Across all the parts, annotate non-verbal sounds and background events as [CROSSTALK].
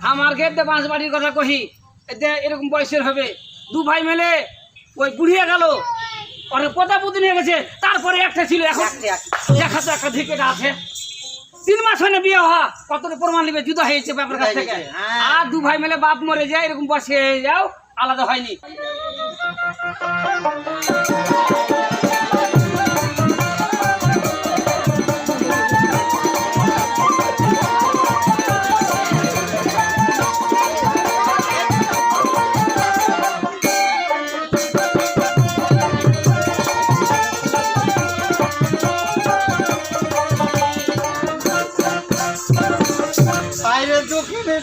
আমার ক্ষেত্রে বাঁশ বাড়ির কথা কহি। এতে এরকম বয়সের হবে। দু ভাই মেলে ওই বুড়িয়ে গেল। অনেক পোতা পুতি নিয়ে গেছে। তারপরে একটা ছিল এখন দেখা তো একটা ধিকেটা আছে। তিন মাস হয় না বিয়ে হওয়া। কতটা প্রমাণ নেবে? জুদা হয়েছে বাপের কাছ থেকে। হ্যাঁ। আর দু ভাই মেলে বাপ মরে যায় এরকম বসে হয়ে যাও আলাদা হয়নি।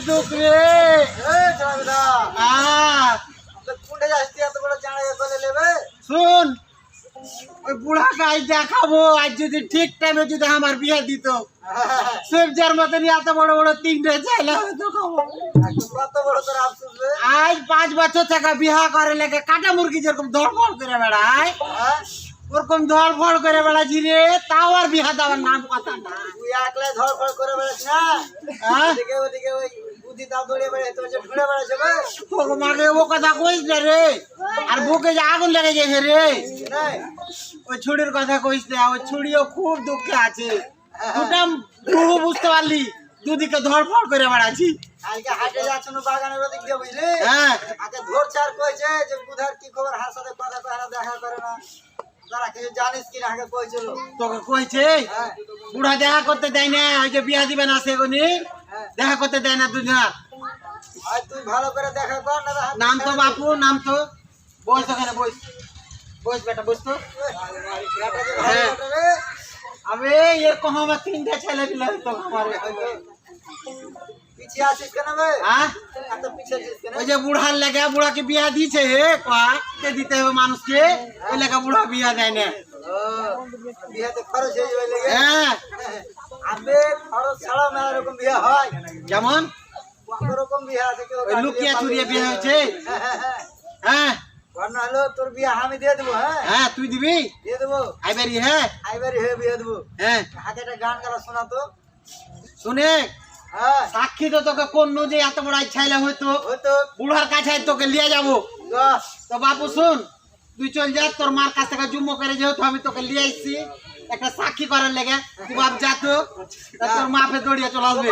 দুঃখ রে। শুন ওই বুড়াকে আজ দেখাবো আজ যদি ঠিক টাইমে যদি আমার বিয়ে দিত। সবজার মতন এত বড় বড় তিনটে চাইলে আজ পাঁচ বছর থেকে বিহা করে লেগে কাটা মুরগি যেরকম ধড়ফড় করে বেড়ায় ওরকম ধড়ফড় করে বেড়াচ্ছি রে তাও আর বিহা দেওয়ার নাম কথা না। হ্যাঁ? ও কথা কইস না রে। আর বুকে যে আগুন লেগে গেছে রে। ওই ছুরির কথা কইস না ওই ছুরিও খুব দুঃখে আছে। দুটা বহু বুঝতে পারলি দুদিকে ধরফড় করে বেড়াচ্ছি। কালকে হাটে যাচ্ছ বাগানের ওদিক দিয়ে বুঝলি? হ্যাঁ। আর কইছে যে বুধার কি খবর হার সাথে কথা কয় দেখা করে না। তারা কিছু জানিস কি না আগে কইছিল। তোকে কইছে হ্যাঁ। বুড়া দেখা করতে দেয় না ওই যে বিয়া দিবে না সেগুনি। দেখা করতে দেয় না দুজনার আর তুই ভালো করে দেখা কর নাম তো বাপু নাম তো বস ওখানে বস বস বেটা বস তো। হ্যাঁ। আবে এর আমার তিনটা ছেলে পিলে তো আমার পিছিয়ে আছিস কেন বে হ্যাঁ এত পিছিয়ে আছিস কেন ওই যে বুড়ার লেগে বুড়াকে বিয়া দিয়েছে হে কয়া কে দিতে হবে মানুষকে ওই লেগে বুড়া বিয়া দেয় না খরচ হয়ে যাবে লেগে হ্যাঁ আবে খরচ ছাড়াও মেলা রকম বিয়ে হয় যেমন কত রকম বিয়ে আছে ওই লুকিয়ে চুরিয়ে বিয়ে হয়েছে হ্যাঁ হলো তোর বিয়ে আমি দিয়ে দেবো হ্যাঁ হ্যাঁ তুই দিবি দিয়ে দেবো আইবারি হ্যাঁ আইবারই হয়ে বিয়ে দেবো হ্যাঁ হাতে একটা গান গালা শোনা তো শুনে সাক্ষী তো তোকে কোন যে এত বড় হয়তো হয়তো বুড়ার কাছে তোকে নিয়ে যাব। তো বাপু শুন তুই চল যা তোর মার কাছ থেকে জুম্মো করে যেহেতু আমি তোকে নিয়ে আসছি একটা সাক্ষী করার লেগে। তুই বাপ যা তো তোর মা ফের দৌড়িয়ে চলে আসবে।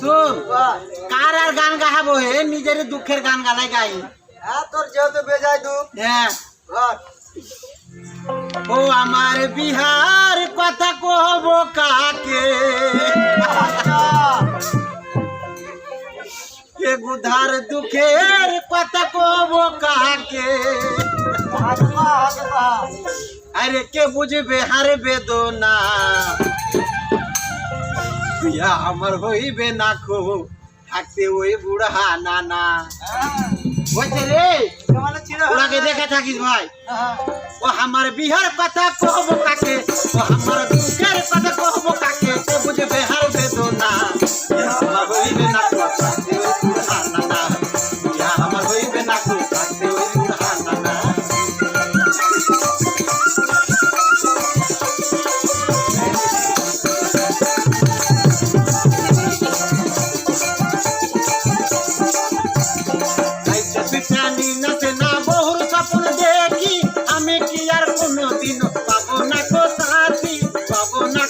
শুন কার আর গান গাহাবো হে? নিজের দুঃখের গান গালাই গাই। হ্যাঁ তোর যেহেতু বেজায় দুঃখ। হ্যাঁ। ও আমার বিহার কথা কহব কাকে? কে গুধার দুঃখের কথা কহব কাকে? আরে কে বুঝবে হার বেদনা? বিয়া আমার হইবে না খো থাকতে ওই বুড়া নানা। বলছে রে? ওনাকে দেখে থাকিস ভাই। হ্যাঁ। আমার বিহার কথা কব কাকে? আমার দুঃখের কথা কহব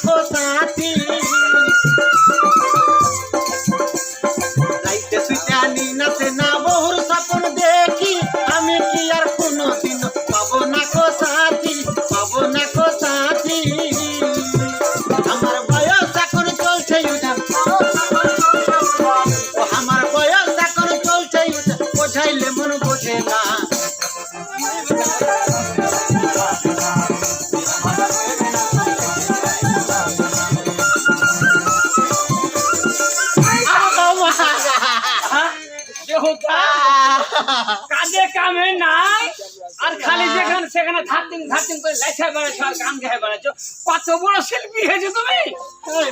Dakota! কাজে কামে নাই আর খালি যেখানে সেখানে ধাতিং ধাতিং করে লেখা বেড়াচ্ছ আর গান গেয়ে বেড়াচ্ছ। কত বড় শিল্পী হয়েছে তুমি?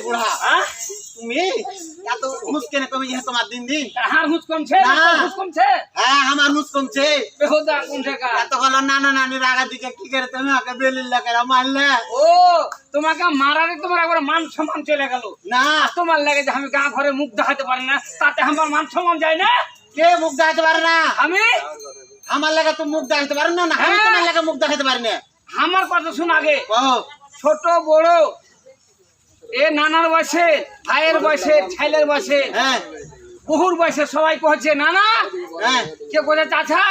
বুড়া হ্যাঁ? তুমি এত হুঁশ কেন কমে গেছে তোমার দিন দিন? কমছে। কমছে? হ্যাঁ আমার হুঁশ কমছে। বেহুদা কোনটা কা এত নানা নানির আগা দিকে কি করে তুমি ওকে বেলির লাগারা মারলে? ও তোমাকে মারারে তোমার একবার মান সম্মান চলে গেল। না। তোমার লাগে যে আমি গাঁ ঘরে মুখ দেখাতে পারি না তাতে আমার মান সম্মান যায় না? কে মুখ দেখাতে পারে না? আমি? আমার লাগা তুমি মুখ দেখাতে পারো না আমি হ্যাঁ। তোমার লাগা মুখ দেখাতে পারি না। আমার কথা শুন আগে। ছোট বড় এ নানার বয়সে ভাইয়ের বয়সে ছেলের বয়সে হ্যাঁ। বহুর বয়সে সবাই কহছে নানা হ্যাঁ। কে কোথায় চাচা।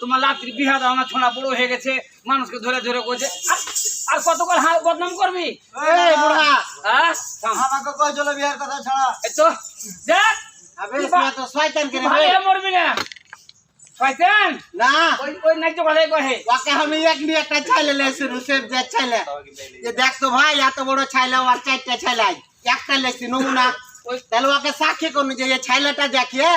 তোমার লাত্রি বিহা দাও না ছোড়া বড় হয়ে গেছে মানুষকে ধরে ধরে করছে আর- কতকাল হাল বদনাম করবি? হ্যাঁ। আমাকে কয় চলো বিয়ের কথা ছাড়া? এই তো দেখ। মরবি না। শয়তান? না। ওই ওই নাইতো কথাই কহে ওকে আমি এক নিয়ে একটা ছাইলে লেছি রুসেফ যে ছাইলে। যে দেখ তো ভাই এত বড় ছাইলে আর চারটা ছাইলাই একটা লেছি নমুনা। তাহলে ওকে সাক্ষী করুন যে এই ছাইলাটা দেখিয়ে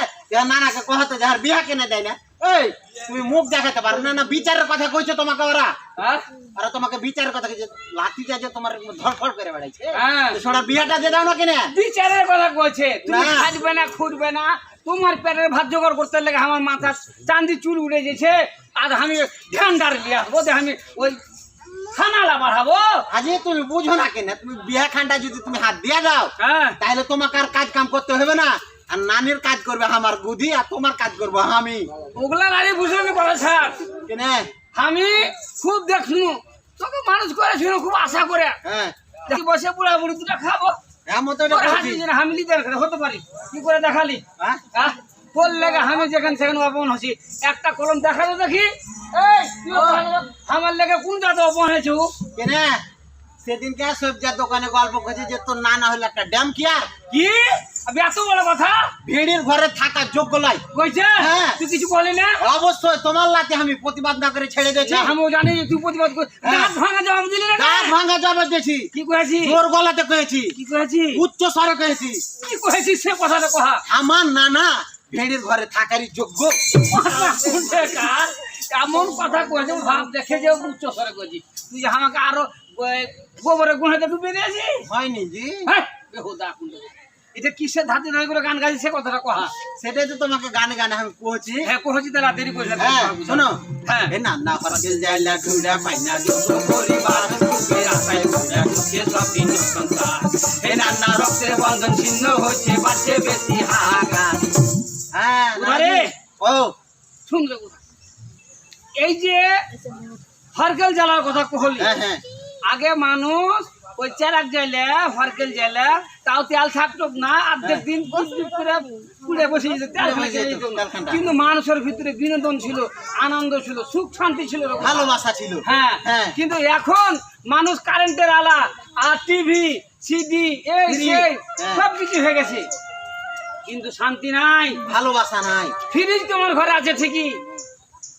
নানাকে কহতে যার বিয়া কেনে দেয় না। এই তুমি মুখ দেখাতে পারো না না বিচারের কথা কইছো তোমাকে ওরা? হ্যাঁ? আর তোমাকে বিচারের কথা কইছে লাঠিটা যে তোমার ধরফড় করে বেড়াইছে। হ্যাঁ। সোনা বিয়াটা দিয়ে দাও না কেনে? বিচারের কথা কইছে তুমি না। না খুঁটবে না তোমার পেটের ভাত জোগাড় করতে লেগে আমার মাথা চান্দি চুল উড়ে গেছে আর আমি ঝান্ডার নিয়ে আসব যে আমি ওই খানালা বাড়াবো। আজকে তুমি বুঝো না কেনে তুমি বিয়া খানটা যদি তুমি হাত দিয়ে দাও হ্যাঁ। তাহলে তোমাকে আর কাজ কাম করতে হবে না। আর নানির কাজ করবে আমার বুদ্ধি আর তোমার কাজ করব আমি। ওগুলা নারী বুঝলি বলে স্যার? কেনে? আমি খুব দেখলু তোকে মানুষ করে করেছিল খুব আশা করে। হ্যাঁ। বসে বুড়া বুড়ি দুটা খাব। আমি হতে পারি। কি করে দেখালি? হ্যাঁ? হ্যাঁ? লেগে আমি যেখানে সেখানে অপমান হচ্ছি। একটা কলম দেখাল দেখি। এই তুই অপমান- আমার লেগে কোন জাতে অপমান হয়েছে ও? কেনে? সেদিনকে সবজির দোকানে গল্প করছি যে তোর নানা হলো একটা ড্যাম কি আর কি? এত বড় কথা? ভিড়ির ঘরে থাকার যোগ্য কইছে? হ্যাঁ। তুই কিছু বলি না? অবশ্যই তোমার লাতে আমি প্রতিবাদ না করে ছেড়ে দিয়েছি। আমিও জানি তুই প্রতিবাদ কর হ্যাঁ। দাঁত ভাঙা জবাব দিলি না গাছ ভাঙা জবাব দিয়েছি। কি কয়েছি? জোর গলাতে কয়েছি। কি কয়েছি? উচ্চ স্বরে কয়েছি। কি কয়েছি সে কথাটা কহা? আমার নানা ভিড়ির ঘরে থাকারই যোগ্য। এমন কথা কয়েছে ভাব দেখে যে উচ্চ স্বরে কয়েছি। তুই যে আমাকে আরও গোবরে গুণাতে ডুবে দিয়েছি হয়নি জি। হ্যাঁ, বেহুদা কুন্ডে। এটা কিসের ধাতে ধরে করে গান গাইছে সে কথাটা কহা সেটাই তো তোমাকে গানে গানে আমি কইছি। হ্যাঁ কহছি তারা দেরি করে হ্যাঁ শোনো। হ্যাঁ। এ না না ঢুলা পাইনা দুটো পরিবার সুখে আশায় ঘুরে সংসার এ নানা রক্তের বন্ধন ছিন্ন হচ্ছে বাড়ছে বেশি হাহাকার। হ্যাঁ আরে! ও। শুনলে? এই যে হরকেল জ্বালার কথা কহলি হ্যাঁ হ্যাঁ। আগে মানুষ ওই চেরাক জাইলে হরকেল জাইলে তাও তেল থাকতো না অর্ধেক দিন কুচকুচ করে পুড়ে বসে যেত তেল। কিন্তু মানুষের ভিতরে বিনোদন ছিল আনন্দ ছিল সুখ শান্তি ছিল ভালোবাসা ছিল। হ্যাঁ। হ্যাঁ। কিন্তু এখন মানুষ কারেন্টের আলা আর টিভি সিডি এই সেই হ্যাঁ। সব কিছু হয়ে গেছে। কিন্তু শান্তি নাই। ভালোবাসা নাই। ফ্রিজ তোমার ঘরে আছে ঠিকই।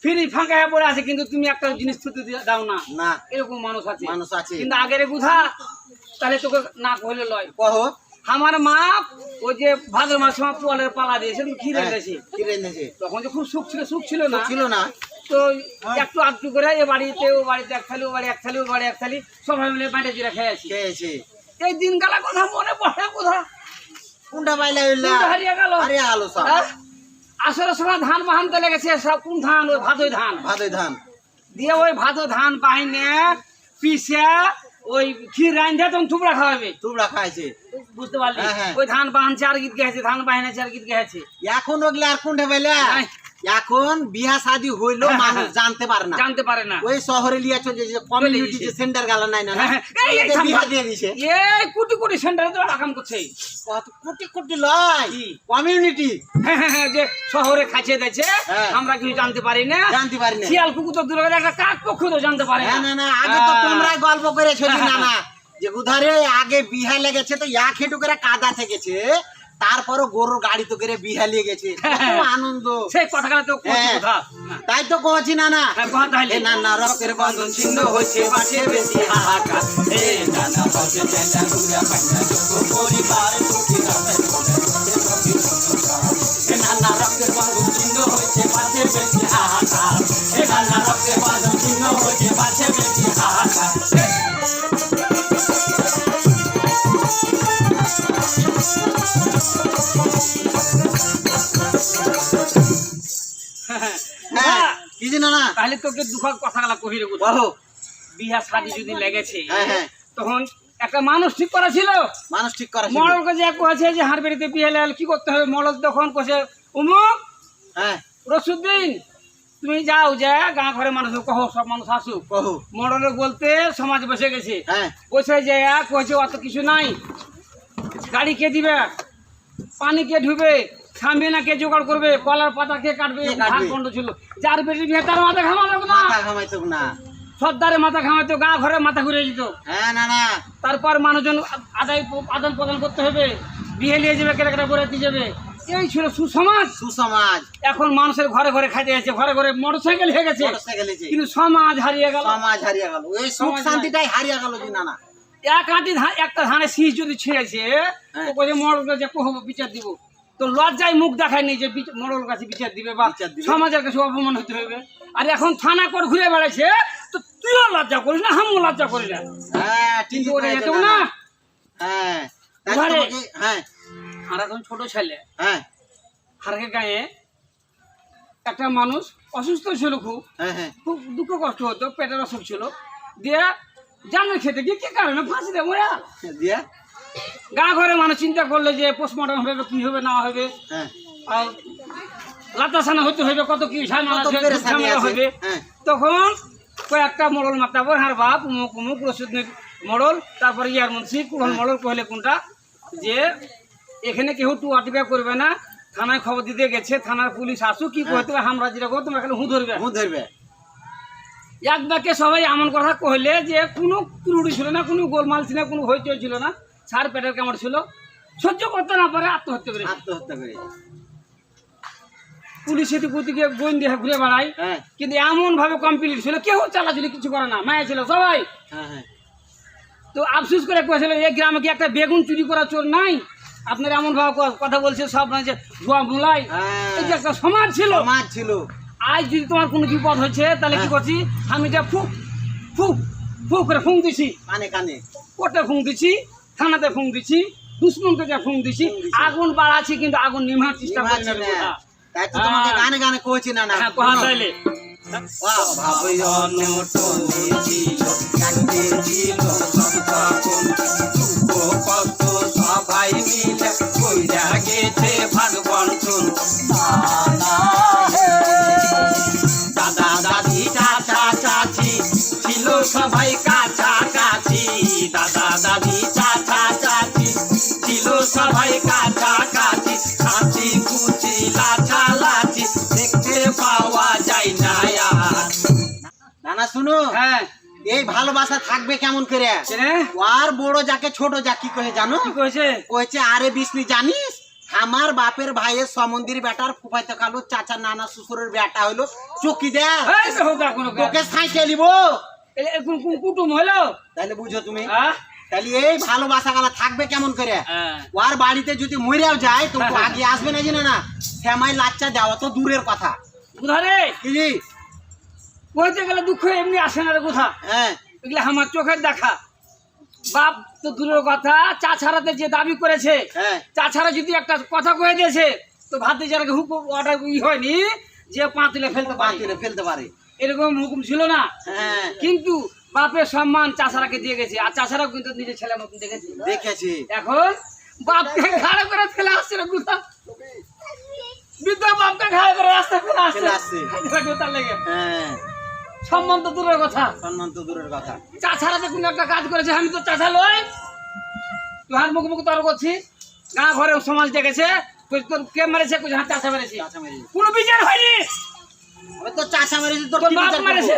ফ্রিজ ফাঁকা হয়ে পড়ে আছে কিন্তু তুমি একটা জিনিস দিয়ে দাও না। না। এরকম মানুষ আছে। মানুষ আছে। কিন্তু আগের বুধা তাহলে তোকে না কহলে লয়। কহ। আমার মা ওই যে ভাদ্র মাস সময় পোয়ালের পালা দিয়েছে কি হ্যাঁ, রেখেছে কি রেঁধেছে তখন যে খুব সুখ ছিল সুখ ছিল না। ছিল না। তো একটু আধটু করে এ বাড়িতে ও বাড়িতে এক থালি ও বাড়ি এক থালি ও বাড়ি এক থালি সবাই মিলে বাঁটে জুড়ে খেয়ে আছি খেয়েছে। এই দিন গালা কথা মনে পড়ে কোথা কোনটা বাইলা হারিয়ে গেল? হারিয়ে গেল সব। আসলে সময় ধান বাহানতে লেগেছে সব কোন ধান? ওই ভাদই ধান। ভাদই ধান। দিয়ে ওই ভাদো ধান বাহিনে পিসে ওই ক্ষীর রান্ধে তখন থুবড়া খাওয়াবে। থুবড়া খাইছে। বুঝতে পারলি? হ্যাঁ, হ্যাঁ। ওই ধান বাহান চার গীত গেছে ধান বাহিনে চার গীত গেছে। এখন ওগুলো আর কোনটা নাই। এখন বিয়া শাদি হইল হ্যাঁ, মানুষ হ্যাঁ। জানতে পারে না। জানতে পারে না। ওই শহরে লিয়া চলে যে কমিউনিটি যে সেন্টার গালা নাই না? হ্যাঁ, হ্যাঁ, বিয়া দিয়ে দিছে। এই কোটি কোটি সেন্টারে তো আকাম করছে। কত কোটি কোটি লয়? কমিউনিটি হ্যাঁ, হ্যাঁ, হ্যাঁ, যে শহরে খাইছে হ্যাঁ। আমরা কিছু জানতে পারি না। জানতে পারি না। শিয়াল কুকুর তো দূরে একটা কাক পক্ষ তো জানতে পারে না না। না আগে তো হ্যাঁ। তোমরাই গল্প করেছ যে হ্যাঁ, না না যে উধারে আগে বিহা লেগেছে তো এক হেঁটু করে কাদা থেকেছে। তারপরও গরুর গাড়ি তো করে বিহালিয়ে গেছে। হ্যাঁ, হ্যাঁ। আনন্দ। সেই কথাগুলো তো তাই তো কোচি না না নানা হ্যাঁ, বন্ধন ছিন্ন হয়েছে বাসে বেশি হয়েছে বাসে বেশি হাহাকার। না তাহলে তোকে দুঃখ কথাগুলা কহি রে বুঝো বহু বিয়া শাদি যদি লেগেছে হ্যাঁ, হ্যাঁ। তখন একটা মানুষ ঠিক করা ছিল মানুষ ঠিক করা যে কয়েছে যে হার বেরিতে বিয়ে কি করতে হবে? মডল তখন কছে উমুক হ্যাঁ। রসুদ্দিন তুমি যাও যে গাঁ ঘরে মানুষ কহ সব মানুষ আসুক। বহু মডলে বলতে সমাজ বসে গেছে। হ্যাঁ। বসে যে কয়েছে অত কিছু নাই। গাড়ি কে দিবে? পানি কে ঢুবে? থামবে না কে জোগাড় করবে? কলার পাতা কে কাটবে? কে? ছিল। যার বেটি বিয়ে তার মাথা ঘামালো না। ঘামাইতো সর্দারে মাথা ঘামাতো গা ঘরে মাথা ঘুরে যেত হ্যাঁ না না। তারপর মানুষজন আদায় আদান প্রদান করতে হবে। বিয়ে নিয়ে যাবে কেটে কেটে বলে দিয়ে যাবে। এই ছিল সুসমাজ। সুসমাজ। এখন মানুষের ঘরে ঘরে খাইতে যাচ্ছে ঘরে ঘরে মোটরসাইকেল হয়ে গেছে। কিন্তু সমাজ হারিয়ে গেল। সমাজ হারিয়ে গেল। এই সুখ শান্তিটাই হারিয়ে গেল যে না না। এক আঁটি একটা ধানের শীষ যদি ছিঁড়েছে হ্যাঁ। তো বলে কহব বিচার দিব। তো লজ্জায় মুখ দেখায় নেই যে মরল কাছে বিচার দিবে বা সমাজের কাছে অপমান হতে হবে। আর এখন থানা কর ঘুরে বেড়াচ্ছে তো তুইও লজ্জা করিস না আমিও লজ্জা করি না। হ্যাঁ কিন্তু ওরা যেতেও না। হ্যাঁ। তোমাকে- হ্যাঁ। আর এখন ছোট ছেলে হ্যাঁ। হারকে গায়ে একটা মানুষ অসুস্থ ছিল খুব হ্যাঁ হ্যাঁ। খুব দুঃখ কষ্ট হতো পেটের অসুখ ছিল। দিয়ে জানের খেতে গিয়ে কি কারণে ফাঁসি দেবো দিয়া? গা ঘরে মানুষ চিন্তা করলে যে পোস্টমর্টম হবে কি হবে না হবে। হ্যাঁ। আর লাতাসানা হতে হবে কত কি ঝামেলা। হবে হ্যাঁ। তখন কয়েকটা মডল মাতাবর হার বাপ উমুক উমুক রসুদ মডল তারপরে ইয়ার মুন্সি কোন মডল কহলে কোনটা? যে এখানে কেউ টু আটিকা করবে না থানায় খবর দিতে গেছে থানার পুলিশ আসুক কি হ্যাঁ। কহতে হামরা যেটা কো তোমরা খালি হু ধরবে। হু ধরবে। এক বাক্যে সবাই এমন কথা কহলে যে কোনো ত্রুটি ছিল না কোনো গোলমাল ছিল না কোনো হইচই ছিল না। সার পেটের কেমন ছিল। সহ্য করতে না পারে আত্মহত্যা করে। আত্মহত্যা করে। পুলিশ এদিক ওদিকে গোয়েন্দা ঘুরে বেড়ায়। হ্যাঁ। কিন্তু এমন ভাবে কমপ্লিট ছিল কেউ চালাচুলি কিছু করে না মায়া ছিল সবাই। হ্যাঁ হ্যাঁ। তো আফসোস করে কয়েছিল এই গ্রামে কি একটা বেগুন চুরি করা চোর নাই? আপনার এমন ভাবে কথা বলছে সব যে ধোয়া মুলাই। এই যে একটা সমাজ ছিল। সমাজ ছিল। আজ যদি তোমার কোনো বিপদ হয়েছে তাহলে কি। করছি? আমি এটা ফুক ফুক ফুক করে ফুঁক দিছি। কানে কানে। কোর্টে ফুঁক দিছি থানাতে ফোন দিছি দুশ্মনকে যা ফোন দিছি। আগুন বাড়াচ্ছি কিন্তু আগুন নিভার চেষ্টা করছি না। তাই তো তোমাকে হ্যাঁ। গানে গানে কইছি না না হ্যাঁ কোহা তাইলে বাহ, ভাবই অনটনে দিছি ছিল দাদা চাচা চাচি ছিল সবাই কাছাকাছি কাছি কুচি লাচা লাচি দেখতে পাওয়া যায় না নানা শুনো হ্যাঁ। এই ভালোবাসা থাকবে কেমন করে? আর বড় যাকে ছোট যা কি কহে জানো? কি কইছে? কইছে আরে বিষ্ণু জানিস আমার বাপের ভাইয়ের সমন্দির বেটার ফুফাইতে কালো চাচা নানা শ্বশুরের বেটা হইল। চকিদার এই তো তোকে সাইকেল কুটুম হলো? তাহলে বুঝো তুমি। হ্যাঁ? তাহলে এই ভালোবাসা গালা থাকবে কেমন করে? হ্যাঁ। ওর বাড়িতে যদি মরেও যায় তো। আগে আসবে না জানে না? শ্যামাই লাচ্চা দেওয়া তো দূরের কথা। বুধারে কি কইতে গেলে দুঃখ এমনি আসে না রে বুধা হ্যাঁ। এগুলো আমার চোখের দেখা। বাপ তো দূরের কথা চা ছাড়াতে যে দাবি করেছে হ্যাঁ। চা ছাড়া যদি একটা কথা কয়ে দিয়েছে তো ভাতে যারা হুক অর্ডার ই হয়নি যে পা তুলে ফেলতে পাতিলে ফেলতে পারে। এরকম হুকুম ছিল না। হ্যাঁ। কিন্তু বাপের সম্মান চাষারাকে দিয়ে গেছে। আর চাষারাও কিন্তু নিজের ছেলের মতন দেখেছে। দেখেছি। এখন বাপকে ঘাড়ে করে ফেলে আসছে রে গুতা। বৃদ্ধ বাপকে ঘাড়ে করে রাস্তা ফেলে আসছে। লেগে। হ্যাঁ। সম্মান তো দূরের কথা। সম্মান তো দূরের কথা। চাষারা যে কোনো একটা কাজ করেছে আমি তো চাষা লই তুই হার মুখ মুখ করছিস গাঁ ঘরে সমাজ দেখেছে। তোর কে মেরেছে কুছ হাত চাষা মেরেছে। চাচা মেরেছে। কোনো বিচার হয়নি। আমি তো চাচা মেরেছি তোর বাপ মেরেছে।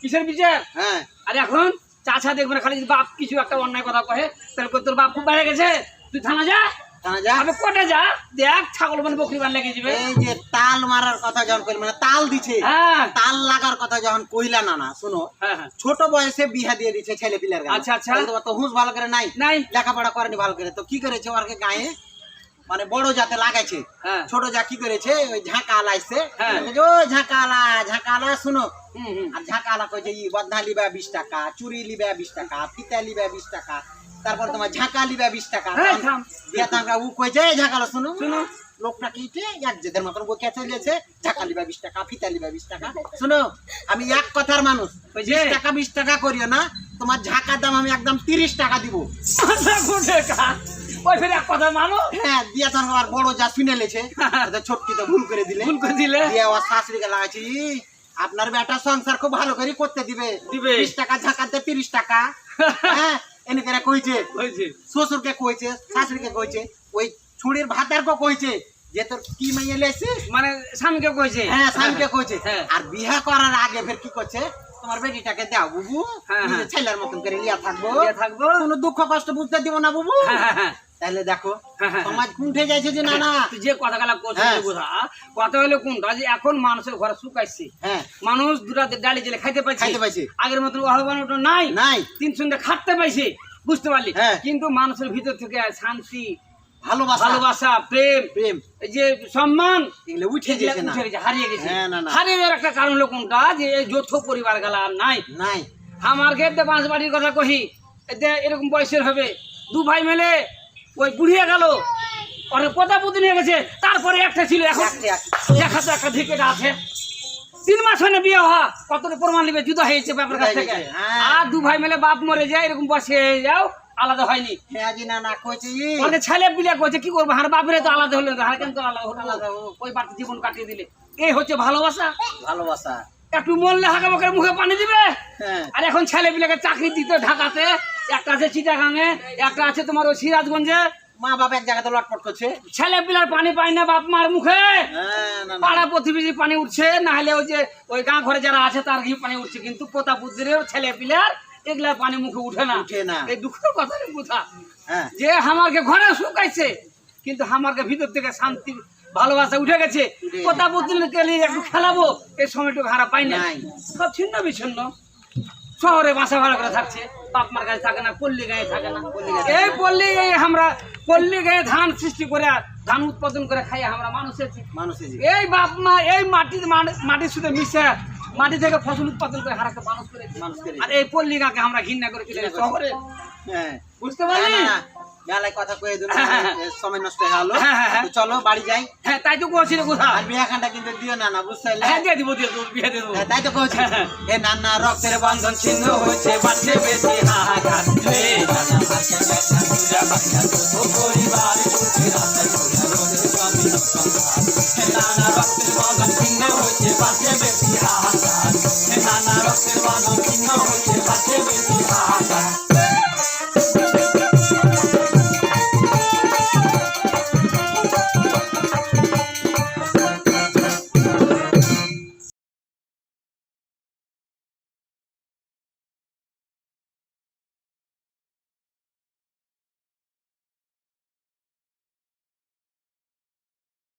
কিসের বিচার? হ্যাঁ। আর এখন চাষা দেখবে না, খালি বাপ কিছু একটা অন্যায় কথা কহে তাহলে তোর বাপ খুব বেড়ে গেছে? তুই থানা যা। জানা যা। আমি কোটে যা। দেখ ছাগল মানে বকরি বান লেগে যাবে। এই যে তাল মারার কথা যখন কইল মানে তাল দিছে হ্যাঁ। তাল লাগার কথা যখন কইলা না না শুনো হ্যাঁ হ্যাঁ। ছোট বয়সে বিয়া দিয়ে দিচ্ছে ছেলে পিলার আচ্ছা, আচ্ছা। তো হুঁশ ভালো করে নাই। নাই। লেখাপড়া করেনি ভালো করে। তো কি করেছে ওরকে গায়ে? মানে বড় জাতে লাগাইছে। হ্যাঁ। ছোট যা কি করেছে ওই ঝাঁকা আলাইছে। হ্যাঁ। ও ঝাঁকা আলা ঝাঁকা আলা শুনো আর ঝাঁকা আলা কইছে ই বদনা লিবা বিশ টাকা চুরি লিবা বিশ টাকা ফিতা লিবা বিশ টাকা তারপর তোমার ঝাঁকা লিবা বিশ টাকা। থাম। দিয়া তাঙ্কা উ কইছে ঝাঁকালা শুনো। শুনো। লোকটা কিটে এক জেদের মতন বকে চলেছে ঝাঁকা লিবা বিশ টাকা ফিতা লিবা বিশ টাকা। শুনো আমি এক কথার মানুষ ওই যে? বিশ টাকা বিশ টাকা করিও না তোমার ঝাঁকার দাম আমি একদম তিরিশ টাকা দিব। কা ওই ফের এক কথা মানো? হ্যাঁ দিয়া আর বড় যা শুনে লেছে ভুল করে দিলে। ভুল করে দিলে? দিয়ে আমার শাশুড়িকে লাগাইছি আপনার বেটা সংসার খুব ভালো করে করতে দিবে। দিবে। বিশ টাকা ঝাঁকাতে তিরিশ টাকা। [LAUGHS] হ্যাঁ এনে করে কইছে। শ্বশুরকে কইছে শাশুড়িকে কইছে ওই ছুরির ভাতারকে কইছে যে তোর কি মাইয়ে লেছে মানে স্বামীকে কইছে? হ্যাঁ স্বামীকে কইছে। হ্যাঁ। আর বিয়া করার আগে ফের কি করছে? তোমার বেটিটাকে দাও বুবু। হ্যাঁ, হ্যাঁ। ছেলের মতন করে থাকব। থাকব। কোনো দুঃখ কষ্ট বুঝতে দিব না বুবু। হ্যাঁ তাহলে দেখো। সমাজ কুণ্ঠে যাইছে যে না না যে কথা গেলা। বোঝা? কথা হলো কোনটা? যে এখন মানুষের ঘরে হ্যাঁ। মানুষ দুটা ডালি জেলে খাইতে পাইছে। খাইতে পাইছে। আগের মতন আহ্বান নাই। নাই। তিন সন্ধ্যে খাটতে পাইছে। বুঝতে পারলি। কিন্তু মানুষের ভিতর থেকে শান্তি ভালোবাসা। ভালোবাসা প্রেম। প্রেম। এই যে সম্মান এগুলো উঠে গেছে না। উঠে গেছে, হারিয়ে গেছে। হ্যাঁ। হারিয়ে যাওয়ার একটা কারণ হলো কোনটা? যে এই যৌথ পরিবার গেলা আর নাই। নাই। আমার ক্ষেত্রে বাঁশ বাড়ির কথা কহি এতে এরকম বয়সের হবে। দু ভাই মিলে ওই বুড়িয়ে গেল ওরে পোতা পুতি নিয়ে গেছে তারপরে একটা ছিল এখন। দেখা তো একটা ধিকেটা আছে। তিন মাস হয়ে বিয়ে হওয়া কতটা প্রমাণ নিবে? জুদা হয়েছে ব্যাপার কাছ থেকে। হ্যাঁ। আর দু ভাই মেলে বাপ মরে যায় এরকম বসে হয়ে যাও আলাদা হয়নি। হ্যাঁ জি না না কইছি। মানে ছেলে পিলে কি করব? হার বাপরে তো আলাদা হলো হার কেন তো আলাদা হলো? আলাদা ওই বাড়িতে জীবন কাটিয়ে দিলে? এই হচ্ছে ভালোবাসা। ভালোবাসা। একটু মরলে হাঁকা মুখে মুখে পানি দিবে? হ্যাঁ। আর এখন ছেলে পিলেকে চাকরি দিতে ঢাকাতে একটা আছে চিটাগাঙে একটা আছে তোমার ওই সিরাজগঞ্জে। মা বাপ এক জায়গাতে লটপট করছে। ছেলে পিলার পানি পায় না বাপ মার মুখে। হ্যাঁ পাড়া প্রতিবেশী পানি উঠছে না হলে ওই যে ওই গাঁ ঘরে যারা আছে তার পানি উঠছে কিন্তু পোতা পুত্রের ছেলে পিলার এগুলা পানি মুখে উঠে না। উঠে না। এই দুঃখের কথা বুঝা। হ্যাঁ। যে আমাকে ঘরে শুকাইছে কিন্তু আমাকে ভিতর থেকে শান্তি ভালোবাসা উঠে গেছে। উঠে পোতা একটু খেলাবো এই সময়টুকু হারা পাই না সব ছিন্ন বিচ্ছিন্ন। শহরে বাসা ভাড়া করে থাকছে। বাপ মার কাছে থাকে না পল্লী গায়ে থাকে না। এই পল্লী গায়ে আমরা পল্লী গায়ে ধান সৃষ্টি করে ধান উৎপাদন করে খাই আমরা মানুষের মানুষের এই বাপ মা এই মাটি মাটির সাথে মিশে মাটি থেকে ফসল উৎপাদন করে হারাকে মানুষ করে মানুষ করে। আর এই পল্লী গাকে আমরা ঘৃণা করে চলে শহরে হ্যাঁ বুঝতে পারলি না, না। মেলায় কথা কয়ে দিল হ্যাঁ, হ্যাঁ। সময় নষ্ট হয়ে গেল হ্যাঁ, হ্যাঁ, হ্যাঁ। চলো বাড়ি যাই হ্যাঁ তাই তো করছি রে কোথা আর বিয়াখানটা কিন্তু দিও না না বুঝতে পারলে? হ্যাঁ দিয়ে দিব দিয়ে দেবো বিয়ে দিয়ে দেবো হ্যাঁ, তাই তো হ্যাঁ, হ্যাঁ। এ নানা রক্তের বন্ধন ছিন্ন হচ্ছে বাড়ছে বেশি হাহাকার হে নানা হাসে ব্যথা দুরা বাঁধা তো পরিবার সুখে রাস্তায় ঘোরা রোদের স্বামী নানা রক্তের বন্ধন ছিন্ন হচ্ছে বাড়ছে বেশি হাহাকার